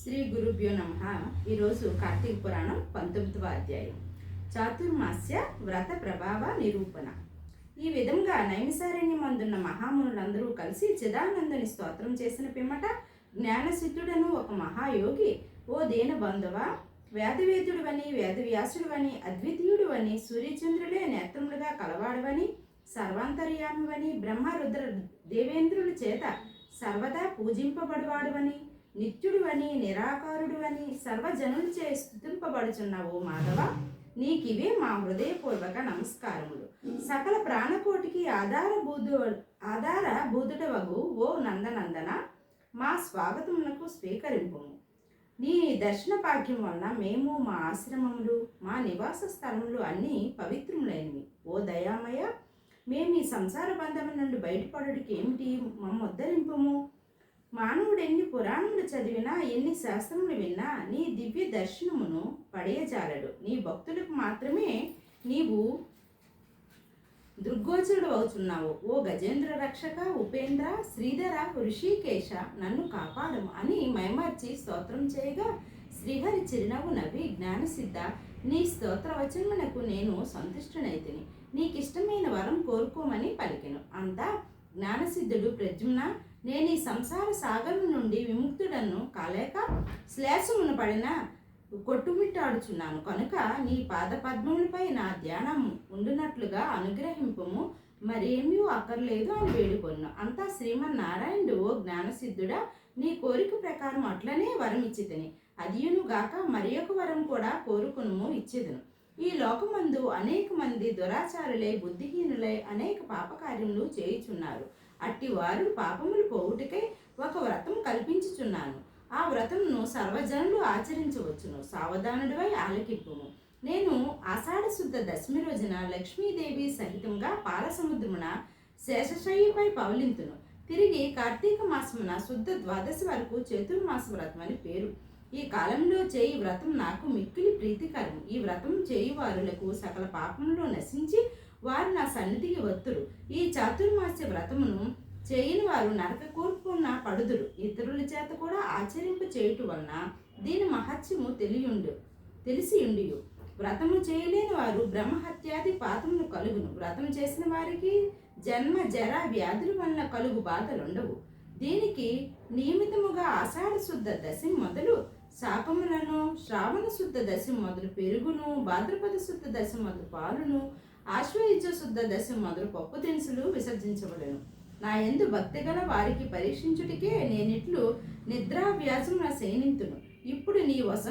శ్రీ గురుభ్యో నమ. ఈరోజు కార్తీక పురాణం పంతొమ్మిదవ అధ్యాయం. చాతుర్మాస్య వ్రత ప్రభావ నిరూపణ. ఈ విధంగా నైమిసారణ్యం అందున్న మహామునులందరూ కలిసి చిదానందుని స్తోత్రం చేసిన పిమ్మట జ్ఞానసిద్ధుడను ఒక మహాయోగి ఓ దేన బంధువ వేదవేదుడువని వేదవ్యాసుడువని అద్వితీయుడువని సూర్యచంద్రులే నేత్రములుగా కలవాడువని సర్వాంతర్యామివని బ్రహ్మరుద్ర దేవేంద్రుల చేత సర్వదా పూజింపబడువాడువని నిత్యుడువని నిరాకారుడువని సర్వజనులచే స్థుతింపబడుచున్నావు మాధవ. నీకివే మా హృదయపూర్వక నమస్కారములు. సకల ప్రాణకోటికి ఆధార బూదు ఆధార బూదుడవగు ఓ నందనందన మా స్వాగతమునకు స్వీకరింపు నీ దర్శన భాగ్యం వలన మేము మా ఆశ్రమములు మా నివాస స్థలములు అన్నీ పవిత్రములైనవి. ఓ దయామయ మేము ఈ సంసార బంధము నుండి బయటపడడానికి ఏమిటి మమ్మ ఉద్ధరింపము మానవుడు ఎన్ని పురాణములు చదివినా ఎన్ని శాస్త్రములు విన్నా నీ దివ్య దర్శనమును పడేయజాలడు. నీ భక్తులకు మాత్రమే నీవు దుర్గోచరుడు అవుతున్నావు ఓ గజేంద్ర రక్షక ఉపేంద్ర శ్రీధర ఋషికేశ నన్ను కాపాడము అని మైమర్చి స్తోత్రం చేయగా శ్రీహరి చిరునవ్వు నవ్వి జ్ఞానసిద్ధ నీ స్తోత్ర వచనమునకు నేను సంతుష్టునైతిని. నీకిష్టమైన వరం కోరుకోమని పలికెను. అంతా జ్ఞానసిద్ధుడు ప్రజుమ్న నేను ఈ సంసార సాగరం నుండి విముక్తుడను కాలేక శ్లేషమును పడిన కొట్టుమిట్టాడుచున్నాను. కనుక నీ పాద పద్మములపై నా ధ్యానం ఉండునట్లుగా అనుగ్రహింపము. మరేమీ అక్కర్లేదు అని వేడుకొను అంతా శ్రీమన్నారాయణుడు ఓ జ్ఞానసిద్ధుడా నీ కోరిక ప్రకారం అట్లనే వరం ఇచ్చితని అదియును గాక మరి ఒక వరం కూడా కోరుకును ఇచ్చేదను ఈ లోకమందు అనేక మంది దురాచారులై బుద్ధిహీనులై అనేక పాపకార్యములు చేయుచున్నారు. అట్టి వారు పాపములు పోవుటకై ఒక వ్రతం కల్పించుచున్నాను. ఆ వ్రతమును సర్వజనులు ఆచరించవచ్చును. సావధానుడివై ఆలకిప్పుము నేను ఆషాఢ శుద్ధ దశమి రోజున లక్ష్మీదేవి సహితంగా పాలసముద్రమున శేషశయ్యపై పవలింతును. తిరిగి కార్తీక మాసమున శుద్ధ ద్వాదశి వరకు చతుర్మాస వ్రతం అని పేరు. ఈ కాలంలో చేయి వ్రతం నాకు మిక్కిలి ప్రీతికరం ఈ వ్రతం చేయి వారులకు సకల పాపంలో నశించి వారు నా సన్నిధికి వత్తురు. ఈ చాతుర్మాస్య వ్రతమును చేయని వారు నరక కూర్పున్న పడుదురు. ఇతరుల చేత కూడా ఆచరింప చేయుట వలన దీని మహత్యము తెలియుండు తెలిసి వ్రతము చేయలేని వారు బ్రహ్మహత్యాది పాతములు కలుగును. వ్రతం చేసిన వారికి జన్మ జర వ్యాధుల వలన కలుగు బాధలుండవు. దీనికి నియమితముగా ఆషాఢ శుద్ధ దశ మొదలు శాపములను శ్రావణ శుద్ధ దశ మొదలు పెరుగును భాద్రపద శుద్ధ దశ మొదలు పాలును ఆశ్వయుజ శుద్ధ దశ మొదలు పప్పు దినుసులు విసర్జించబడను. నా ఎందు భక్తి గల వారికి పరీక్షించుటికే నేనిట్లు నిద్రాభ్యాసం నా సైనింతును ఇప్పుడు నీ వశం